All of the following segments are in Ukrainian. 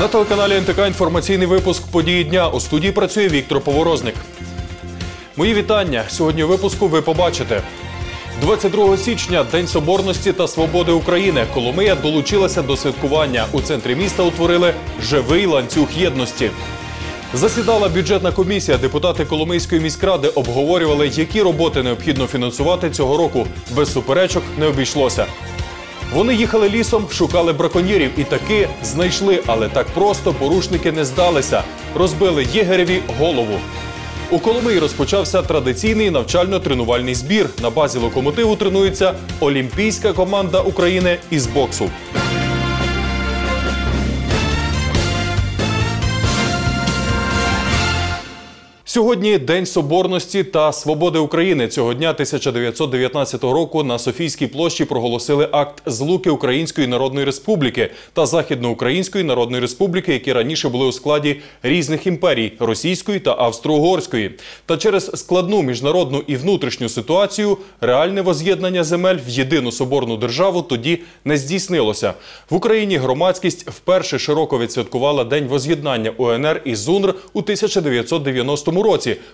На телеканалі НТК інформаційний випуск події дня. У студії працює Віктор Поворозник. Мої вітання. Сьогодні випуску ви побачите. 22 січня День Соборності та Свободи України. Коломия долучилася до святкування. У центрі міста утворили живий ланцюг єдності. Засідала бюджетна комісія. Депутати Коломийської міськради обговорювали, які роботи необхідно фінансувати цього року. Без суперечок не обійшлося. Вони їхали лісом, шукали браконьєрів і таки знайшли, але так просто порушники не здалися. Розбили єгереві голову. У Коломиї розпочався традиційний навчально-тренувальний збір. На базі локомотиву тренується олімпійська команда України із боксу. Сьогодні День Соборності та Свободи України. Цього дня 1919 року на Софійській площі проголосили акт злуки Української Народної Республіки та Західноукраїнської Народної Республіки, які раніше були у складі різних імперій російської та австро-угорської. Та через складну міжнародну і внутрішню ситуацію реальне воз'єднання земель в єдину соборну державу тоді не здійснилося. В Україні громадськість вперше широко відсвяткувала День воз'єднання УНР і ЗУНР у 1990 році,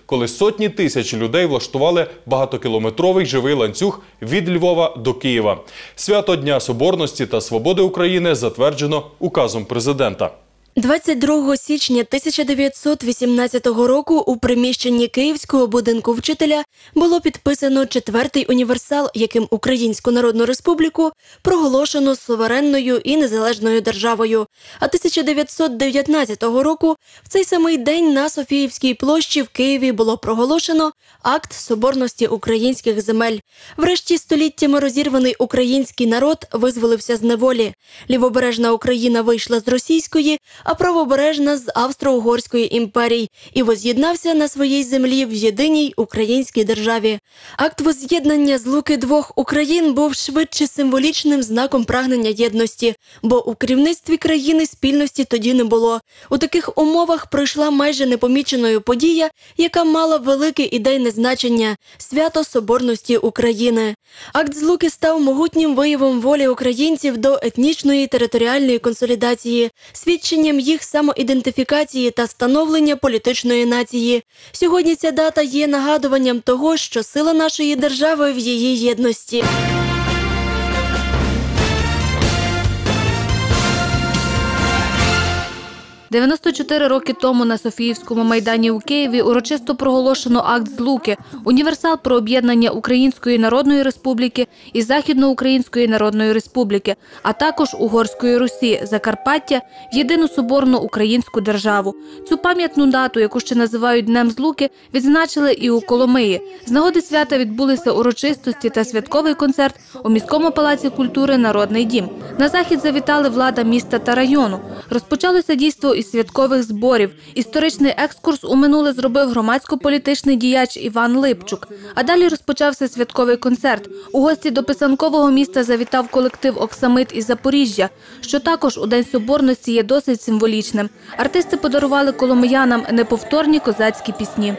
коли сотні тисяч людей влаштували багатокілометровий живий ланцюг від Львова до Києва. Свято Дня Соборності та Свободи України затверджено указом президента. 22 січня 1918 року у приміщенні Київського будинку вчителя було підписано четвертий універсал, яким Українську Народну Республіку проголошено суверенною і незалежною державою. А 1919 року в цей самий день на Софіївській площі в Києві було проголошено акт соборності українських земель. Врешті століттями розірваний український народ визволився з неволі. Лівобережна Україна вийшла з російської а правобережна з Австро-Угорської імперії і воз'єднався на своїй землі в єдиній українській державі. Акт воз'єднання злуки двох Україн був швидше символічним знаком прагнення єдності, бо у керівництві країни спільності тоді не було. У таких умовах пройшла майже непоміченою подія, яка мала велике ідейне значення свято Соборності України. Акт злуки став могутнім виявом волі українців до етнічної територіальної консолідації, свідченням їх самоідентифікації та становлення політичної нації. Сьогодні ця дата є нагадуванням того, що сила нашої держави в її єдності. – 94 роки тому на Софіївському майдані у Києві урочисто проголошено акт злуки універсал про об'єднання Української Народної Республіки і Західноукраїнської Народної Республіки, а також Угорської Русі, Закарпаття в єдину соборну українську державу. Цю пам'ятну дату, яку ще називають Днем Злуки, відзначили і у Коломиї. З нагоди свята відбулися урочистості та святковий концерт у міському палаці культури Народний дім. На захід завітали влада міста та району. Розпочалося дійство із святкових зборів. Історичний екскурс у минуле зробив громадсько-політичний діяч Іван Липчук. А далі розпочався святковий концерт. У гості до писанкового міста завітав колектив Оксамит із Запоріжжя, що також у День Соборності є досить символічним. Артисти подарували коломиянам неповторні козацькі пісні.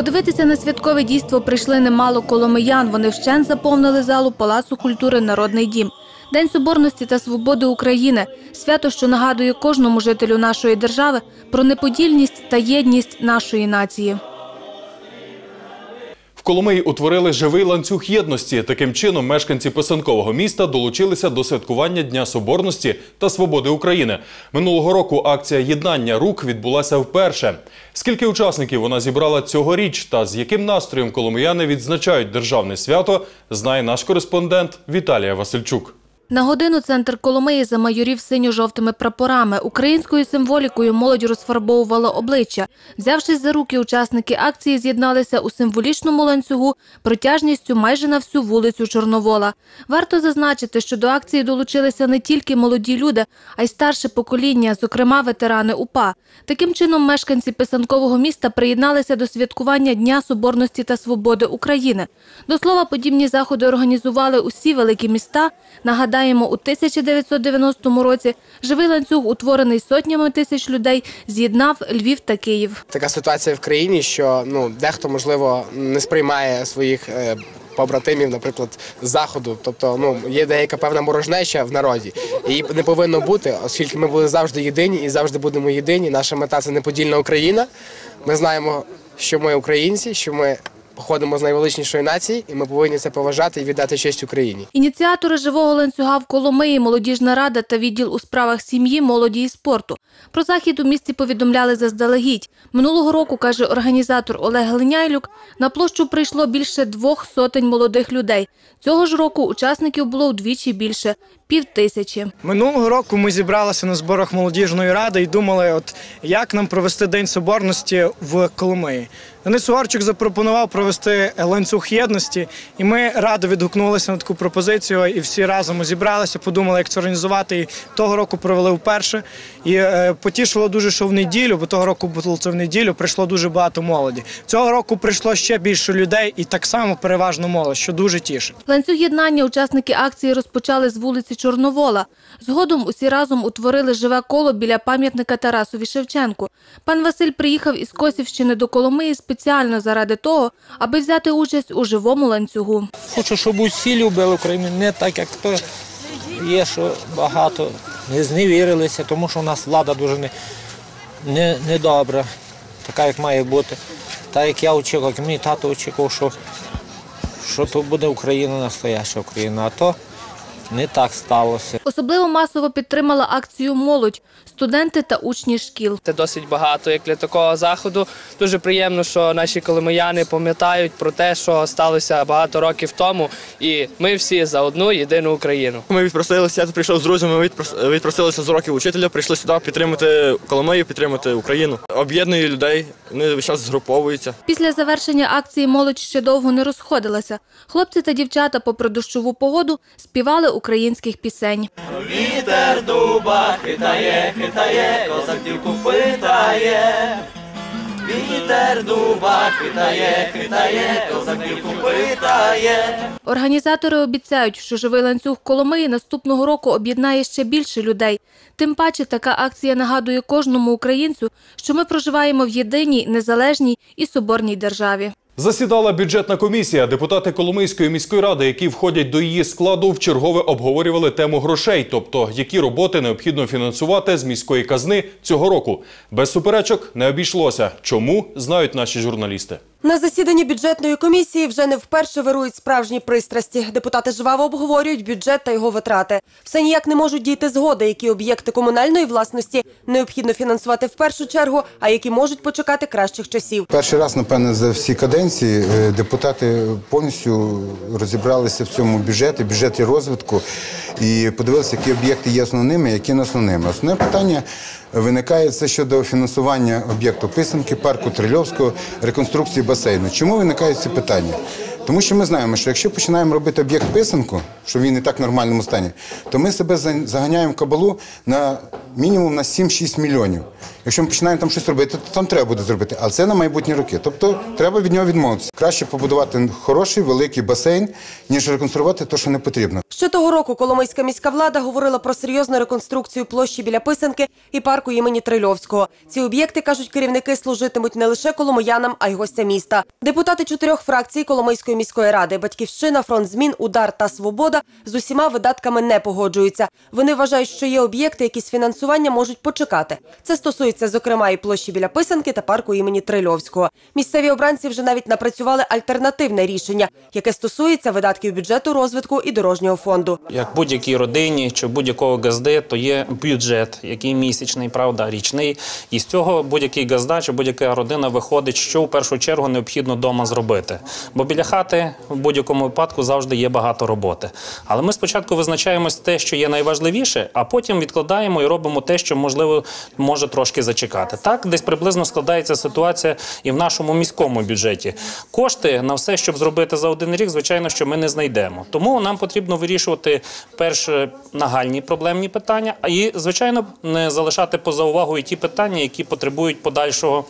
Подивитися на святкове дійство прийшли немало коломиян. Вони вщен заповнили залу Палацу культури Народний дім. День Соборності та свободи України свято, що нагадує кожному жителю нашої держави про неподільність та єдність нашої нації. Коломиї утворили живий ланцюг єдності. Таким чином, мешканці писанкового міста долучилися до святкування Дня Соборності та Свободи України. Минулого року акція єднання рук відбулася вперше. Скільки учасників вона зібрала цьогоріч та з яким настроєм коломияни відзначають державне свято, знає наш кореспондент Віталія Васильчук. На годину центр Коломиї замайорів синьо-жовтими прапорами. Українською символікою молодь розфарбовувала обличчя. Взявшись за руки, учасники акції з'єдналися у символічному ланцюгу протяжністю майже на всю вулицю Чорновола. Варто зазначити, що до акції долучилися не тільки молоді люди, а й старше покоління, зокрема ветерани УПА. Таким чином, мешканці писанкового міста приєдналися до святкування Дня Соборності та Свободи України. До слова, подібні заходи організували усі великі міста. Нагадаю, Нагадаємо, у 1990 році живий ланцюг, утворений сотнями тисяч людей, з'єднав Львів та Київ. Така ситуація в країні, що ну дехто можливо не сприймає своїх. Е, побратимів, наприклад, з заходу. Тобто, ну є деяка певна ворожнеча в народі. Її не повинно бути, оскільки ми були завжди єдині і завжди будемо єдині. Наша мета це неподільна Україна. Ми знаємо, що ми українці, що ми походимо з найвеличнішої нації, і ми повинні це поважати і віддати честь Україні. Ініціатори живого ланцюга в Коломиї, молодіжна рада та відділ у справах сім'ї, молоді і спорту. Про захід у місті повідомляли заздалегідь. Минулого року, каже організатор Олег Глиняйлюк, на площу прийшло більше двох сотень молодих людей. Цього ж року учасників було вдвічі більше пів тисячі. Минулого року ми зібралися на зборах молодіжної ради і думали, от як нам провести День Соборності в Коломиї. Денис Угорчик запропонував провести ланцюг єдності, і ми радо відгукнулися на таку пропозицію. І всі разом зібралися, подумали, як це організувати. І того року провели вперше. І е, потішило дуже, що в неділю, бо того року було це в неділю, прийшло дуже багато молоді. Цього року прийшло ще більше людей, і так само переважно молодь, що дуже тішить. Ланцюг єднання учасники акції розпочали з вулиці Чорновола. Згодом усі разом утворили живе коло біля пам'ятника Тарасові Шевченку. Пан Василь приїхав із Косівщини до Коломиї спеціально заради того, аби взяти участь у живому ланцюгу. Хочу, щоб усі любили Україну, не так, як то є, що багато не зневірилися, тому що у нас влада дуже не, не, недобра, така, як має бути. Так як я очікував, як мій тато очікував, що, що то буде Україна настояща Україна, а то не так сталося. Особливо масово підтримала акцію молодь, студенти та учні шкіл. Це досить багато як для такого заходу. Дуже приємно, що наші коломияни пам'ятають про те, що сталося багато років тому, і ми всі за одну єдину Україну. Ми відпросилися, я прийшов з друзями, ми відпросилися з уроків учителя, прийшли сюди підтримати Коломию, підтримати Україну. Об'єднує людей, вони весь час згруповуються. Після завершення акції молодь ще довго не розходилася. Хлопці та дівчата, попри дощову погоду, співали українських пісень. Організатори обіцяють, що живий ланцюг Коломиї наступного року об'єднає ще більше людей. Тим паче така акція нагадує кожному українцю, що ми проживаємо в єдиній, незалежній і соборній державі. Засідала бюджетна комісія. Депутати Коломийської міської ради, які входять до її складу, вчергове обговорювали тему грошей, тобто які роботи необхідно фінансувати з міської казни цього року. Без суперечок не обійшлося. Чому знають наші журналісти? На засіданні бюджетної комісії вже не вперше вирують справжні пристрасті. Депутати жваво обговорюють бюджет та його витрати. Все ніяк не можуть дійти згоди, які об'єкти комунальної власності необхідно фінансувати в першу чергу, а які можуть почекати кращих часів. Перший раз, напевне, за всі каденції е, депутати повністю розібралися в цьому бюджеті, бюджеті розвитку і подивилися, які об'єкти є основними, які не основними. Основне питання виникає це щодо фінансування об'єкту писанки, парку Трильовського, реконструкції басейну. Чому виникають ці питання? Тому що ми знаємо, що якщо починаємо робити об'єкт писанку, що він і так в нормальному стані, то ми себе заганяємо кабалу на мінімум на 7-6 мільйонів. Якщо ми починаємо там щось робити, то там треба буде зробити, але це на майбутні роки. Тобто треба від нього відмовитися. Краще побудувати хороший великий басейн, ніж реконструювати те, що не потрібно. Ще того року Коломийська міська влада говорила про серйозну реконструкцію площі біля Писанки і парку імені Трильовського. Ці об'єкти, кажуть керівники, служитимуть не лише коломиянам, а й гостям міста. Депутати чотирьох фракцій Коломийської міської ради Батьківщина, фронт змін, удар та свобода з усіма видатками не погоджуються. Вони вважають, що є об'єкти, які з фінансування можуть почекати. Це стосується, зокрема, і площі біля Писанки та парку імені Трильовського. Місцеві обранці вже навіть напрацювали альтернативне рішення, яке стосується видатків бюджету розвитку і дорожнього фонду. Як будь-якій родині чи будь-якого газди, то є бюджет, який місячний, правда, річний. І з цього будь-який газда чи будь-яка родина виходить, що в першу чергу необхідно вдома зробити. Бо біля хати в будь-якому випадку завжди є багато роботи. Але ми спочатку визначаємось те, що є найважливіше, а потім відкладаємо і робимо те, що можливо може трошки зачекати. Так, десь приблизно складається ситуація і в нашому міському бюджеті. Кошти на все, щоб зробити за один рік, звичайно, що ми не знайдемо. Тому нам потрібно вирішувати перше нагальні проблемні питання, а і звичайно не залишати поза увагою ті питання, які потребують подальшого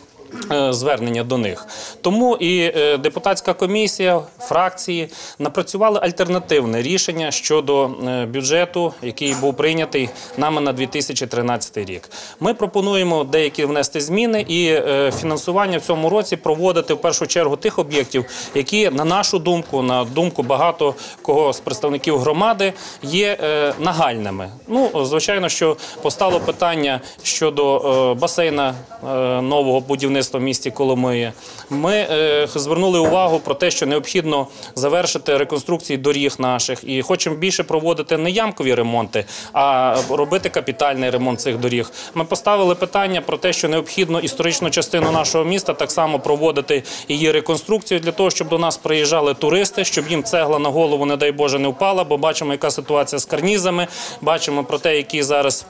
звернення до них. Тому і е, депутатська комісія, фракції напрацювали альтернативне рішення щодо е, бюджету, який був прийнятий нами на 2013 рік. Ми пропонуємо деякі внести зміни і е, фінансування в цьому році проводити в першу чергу тих об'єктів, які, на нашу думку, на думку багато кого з представників громади, є е, нагальними. Ну, звичайно, що постало питання щодо е, басейна е, нового будівництва в місті Коломиї. Ми е, звернули увагу про те, що необхідно завершити реконструкції доріг наших і хочемо більше проводити не ямкові ремонти, а робити капітальний ремонт цих доріг. Ми поставили питання про те, що необхідно історичну частину нашого міста так само проводити її реконструкцію для того, щоб до нас приїжджали туристи, щоб їм цегла на голову, не дай Боже, не впала, бо бачимо, яка ситуація з карнізами, бачимо про те, які зараз.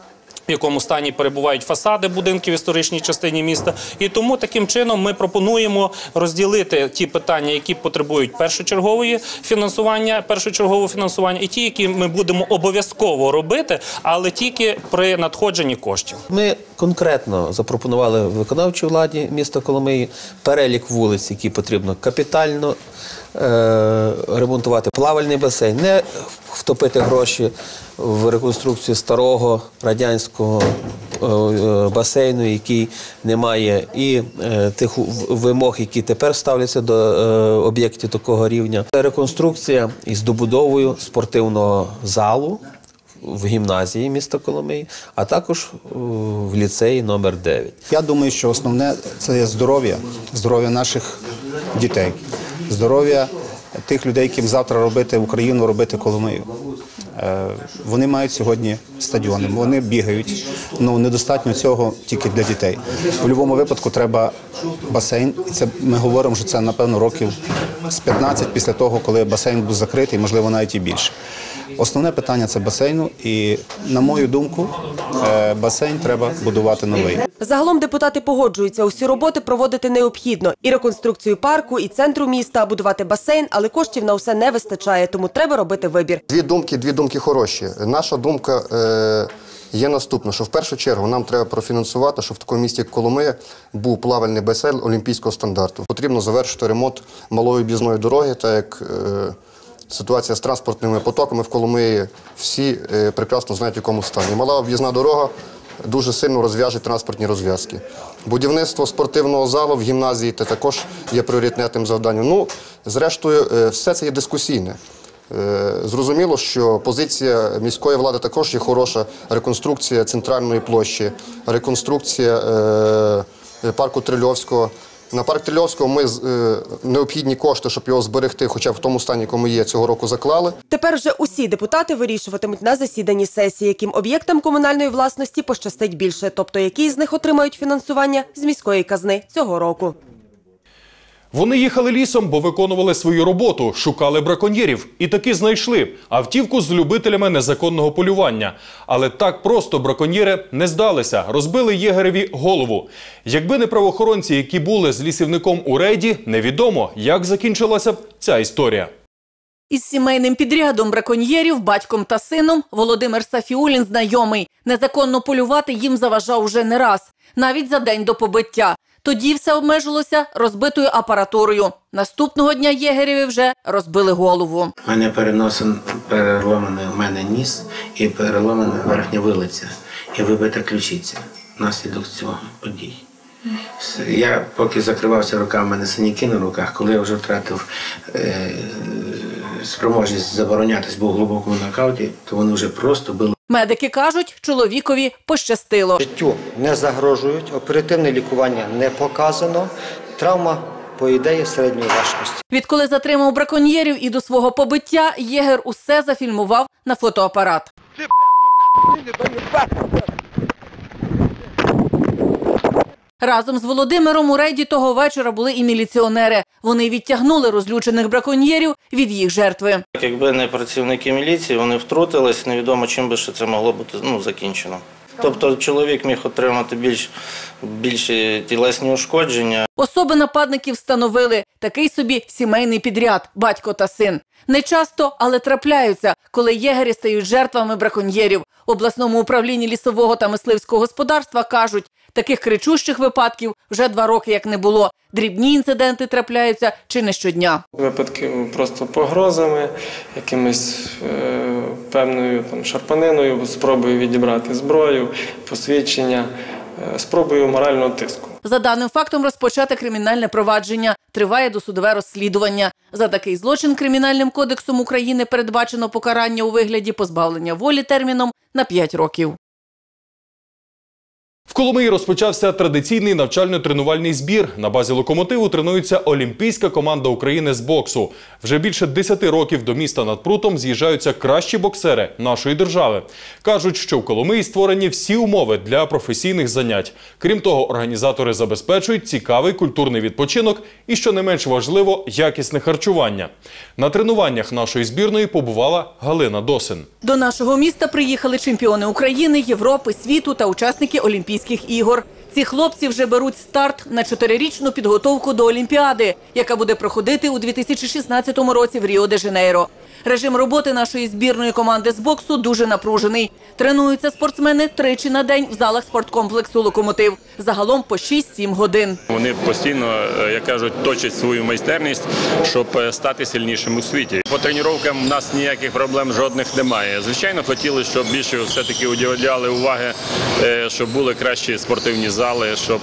В якому стані перебувають фасади будинків в історичній частині міста, і тому таким чином ми пропонуємо розділити ті питання, які потребують першочергової фінансування, першочергового фінансування, і ті, які ми будемо обов'язково робити, але тільки при надходженні коштів. Ми конкретно запропонували виконавчій владі міста Коломиї перелік вулиць, які потрібно капітально е, ремонтувати. Плавальний басейн, не втопити гроші в реконструкцію старого радянського е, е, басейну, який не має і е, тих вимог, які тепер ставляться до об'єктів такого рівня. Це Реконструкція із добудовою спортивного залу в гімназії міста Коломиї, а також в ліцеї номер 9. Я думаю, що основне це є здоров'я, здоров'я наших дітей, здоров'я тих людей, яким завтра робити Україну, робити Коломию. Е, Вони мають сьогодні стадіони, вони бігають. Ну недостатньо цього тільки для дітей. У будь-якому випадку треба басейн. І це ми говоримо, що це напевно років з 15 після того, коли басейн був закритий, можливо, навіть і більше. Основне питання це басейну, і на мою думку, е, басейн треба будувати новий. Загалом депутати погоджуються, усі роботи проводити необхідно. І реконструкцію парку, і центру міста, будувати басейн, але коштів на усе не вистачає, тому треба робити вибір. Дві думки, дві думки хороші. Наша думка е, є наступна, що в першу чергу нам треба профінансувати, щоб в такому місті, як Коломия, був плавальний басейн олімпійського стандарту. Потрібно завершити ремонт малої об'їзної дороги, так як е, ситуація з транспортними потоками в Коломиї всі е, прекрасно знають, в якому стані. Мала об'їзна дорога дуже сильно розв'яже транспортні розв'язки. Будівництво спортивного залу в гімназії це також є пріоритетним завданням. Ну, зрештою, е, все це є дискусійне. Е, Зрозуміло, що позиція міської влади також є хороша. Реконструкція центральної площі, реконструкція парку Трильовського. На парк Трильовського ми е, необхідні кошти, щоб його зберегти, хоча в тому стані, якому є, цього року заклали. Тепер вже усі депутати вирішуватимуть на засіданні сесії, яким об'єктам комунальної власності пощастить більше, тобто які з них отримають фінансування з міської казни цього року. Вони їхали лісом, бо виконували свою роботу, шукали браконьєрів і таки знайшли автівку з любителями незаконного полювання. Але так просто браконьєри не здалися, розбили єгереві голову. Якби не правоохоронці, які були з лісівником у рейді, невідомо, як закінчилася б ця історія. Із сімейним підрядом браконьєрів, батьком та сином Володимир Сафіулін знайомий. Незаконно полювати їм заважав уже не раз, навіть за день до побиття. Тоді все обмежилося розбитою апаратурою. Наступного дня єгерєві вже розбили голову. У мене переносин переломаний у мене ніс і переломана верхня вилиця і вибита ключиця внаслідок цього подій. Я поки закривався руками, мене синяки на руках, коли я вже втратив е, спроможність заборонятись, був у глибокому нокауті, то вони вже просто били. Медики кажуть, чоловікові пощастило. Життю не загрожують, оперативне лікування не показано. Травма, по ідеї, середньої важкості. Відколи затримав браконьєрів і до свого побиття, єгер усе зафільмував на фотоапарат. Разом з Володимиром у рейді того вечора були і міліціонери. Вони відтягнули розлючених браконьєрів від їх жертви. Якби не працівники міліції, вони втрутились, невідомо чим би ще це могло бути ну, закінчено. Тобто чоловік міг отримати більш, більші тілесні ушкодження. Особи нападників встановили такий собі сімейний підряд батько та син. Не часто, але трапляються, коли єгері стають жертвами браконьєрів. Обласному управлінні лісового та мисливського господарства кажуть, таких кричущих випадків вже два роки як не було. Дрібні інциденти трапляються чи не щодня. Випадки просто погрозами, якимись е, певною там, шарпаниною, спробою відібрати зброю, посвідчення, е, спробою морального тиску. За даним фактом розпочати кримінальне провадження. Триває досудове розслідування. За такий злочин Кримінальним кодексом України передбачено покарання у вигляді позбавлення волі терміном на 5 років. В Коломиї розпочався традиційний навчально-тренувальний збір. На базі локомотиву тренується олімпійська команда України з боксу. Вже більше 10 років до міста над прутом з'їжджаються кращі боксери нашої держави. Кажуть, що в Коломиї створені всі умови для професійних занять. Крім того, організатори забезпечують цікавий культурний відпочинок і, що не менш важливо, якісне харчування. На тренуваннях нашої збірної побувала Галина Досин. До нашого міста приїхали чемпіони України, Європи, світу та учасники Олімпійських ігор. Ці хлопці вже беруть старт на чотирирічну підготовку до Олімпіади, яка буде проходити у 2016 році в Ріо-де-Жанейро. Режим роботи нашої збірної команди з боксу дуже напружений. Тренуються спортсмени тричі на день в залах спорткомплексу Локомотив. Загалом по 6-7 годин. Вони постійно, е, як кажуть, точать свою майстерність, щоб е, стати сильнішим у світі. По тренуванням у нас ніяких проблем жодних немає. Звичайно, хотіли, щоб більше все-таки уділяли уваги, е, щоб були кращі спортивні зали, щоб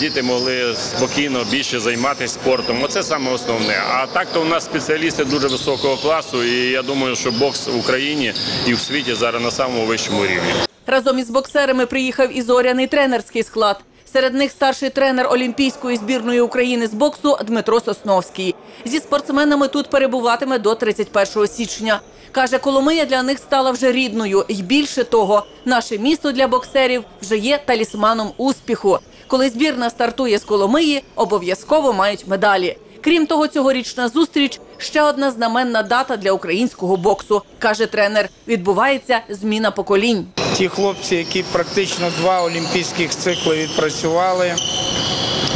діти могли спокійно більше займатися спортом. Оце саме основне. А так то у нас спеціалісти дуже високого класу, і я думаю, що бокс в Україні і в світі зараз на самому вищому рівні. Разом із боксерами приїхав і зоряний тренерський склад. Серед них старший тренер Олімпійської збірної України з боксу Дмитро Сосновський. Зі спортсменами тут перебуватиме до 31 січня. Каже, Коломия для них стала вже рідною. І більше того, наше місто для боксерів вже є талісманом успіху. Коли збірна стартує з Коломиї, обов'язково мають медалі. Крім того, цьогорічна зустріч ще одна знаменна дата для українського боксу, каже тренер. Відбувається зміна поколінь. Ті хлопці, які практично два олімпійських цикли відпрацювали,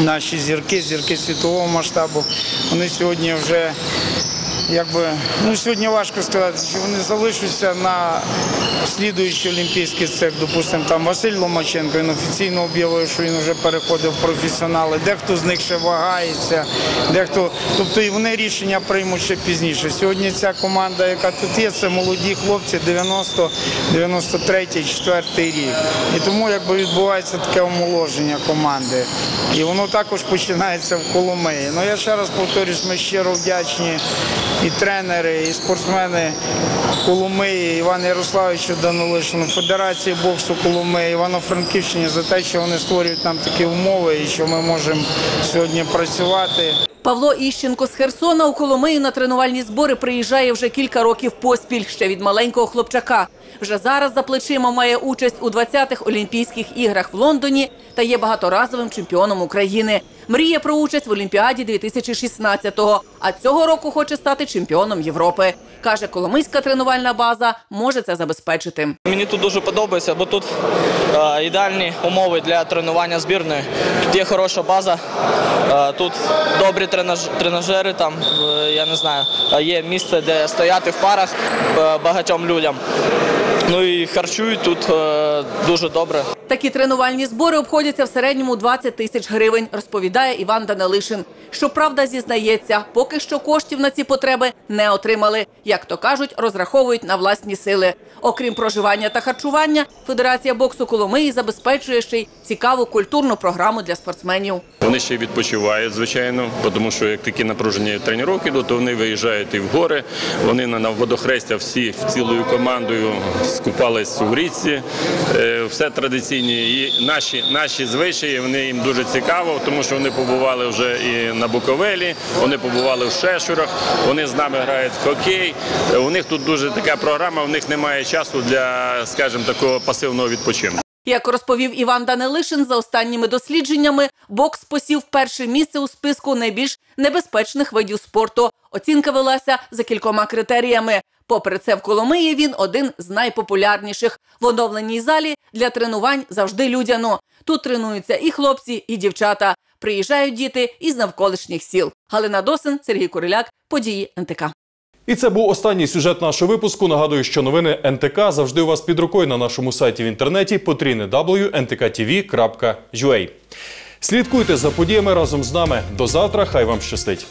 наші зірки, зірки світового масштабу, вони сьогодні вже якби ну сьогодні важко сказати, що вони залишаться на слідуючий олімпійський цикл. Допустимо, там Василь Ломаченко він офіційно об'явив, що він вже переходив в професіонали. Дехто з них ще вагається, дехто, тобто і вони рішення приймуть ще пізніше. Сьогодні ця команда, яка тут є, це молоді хлопці 90, 93, 4 рік. І тому якби відбувається таке омоложення команди. І воно також починається в Коломиї. Ну я ще раз повторюсь, ми щиро вдячні і тренери, і спортсмени Коломиї, Івана Ярославовича Данилишину, Федерації боксу Коломиї, Івано-Франківщині за те, що вони створюють нам такі умови і що ми можемо сьогодні працювати. Павло Іщенко з Херсона у Коломию на тренувальні збори приїжджає вже кілька років поспіль ще від маленького хлопчака. Вже зараз за плечима має участь у 20-х Олімпійських іграх в Лондоні та є багаторазовим чемпіоном України. Мріє про участь в Олімпіаді 2016-го, а цього року хоче стати чемпіоном Європи. Каже, Коломийська тренувальна база може це забезпечити. Мені тут дуже подобається, бо тут е, ідеальні умови для тренування збірної. Тут є хороша база, е, тут добрі тренаж, тренажери, там, е, я не знаю, є місце, де стояти в парах багатьом людям. Ну і харчують тут е, дуже добре. Такі тренувальні збори обходяться в середньому 20 тисяч гривень, розповідає Іван Данилишин. Щоправда, зізнається, поки що коштів на ці потреби не отримали. Як то кажуть, розраховують на власні сили. Окрім проживання та харчування, Федерація боксу Коломиї забезпечує ще й цікаву культурну програму для спортсменів. Вони ще й відпочивають, звичайно, тому що як такі напружені тренування йдуть, то вони виїжджають і в гори. Вони на на водохрестя всі цілою командою скупались у річці. Е, Все традиційні. І наші, наші звичаї вони їм дуже цікаво, тому що вони побували вже і на Буковелі, вони побували в Шешурах, вони з нами грають в хокей. У них тут дуже така програма, у них немає часу для, скажімо, такого пасивного відпочинку. Як розповів Іван Данилишин, за останніми дослідженнями бокс посів перше місце у списку найбільш небезпечних видів спорту. Оцінка велася за кількома критеріями. Попри це, в Коломиї він один з найпопулярніших. В оновленій залі для тренувань завжди людяно. Тут тренуються і хлопці, і дівчата. Приїжджають діти із навколишніх сіл. Галина Досин, Сергій Куриляк, події НТК. І це був останній сюжет нашого випуску. Нагадую, що новини НТК завжди у вас під рукою на нашому сайті в інтернеті www.ntkTV.ua. Слідкуйте за подіями разом з нами. До завтра. Хай вам щастить.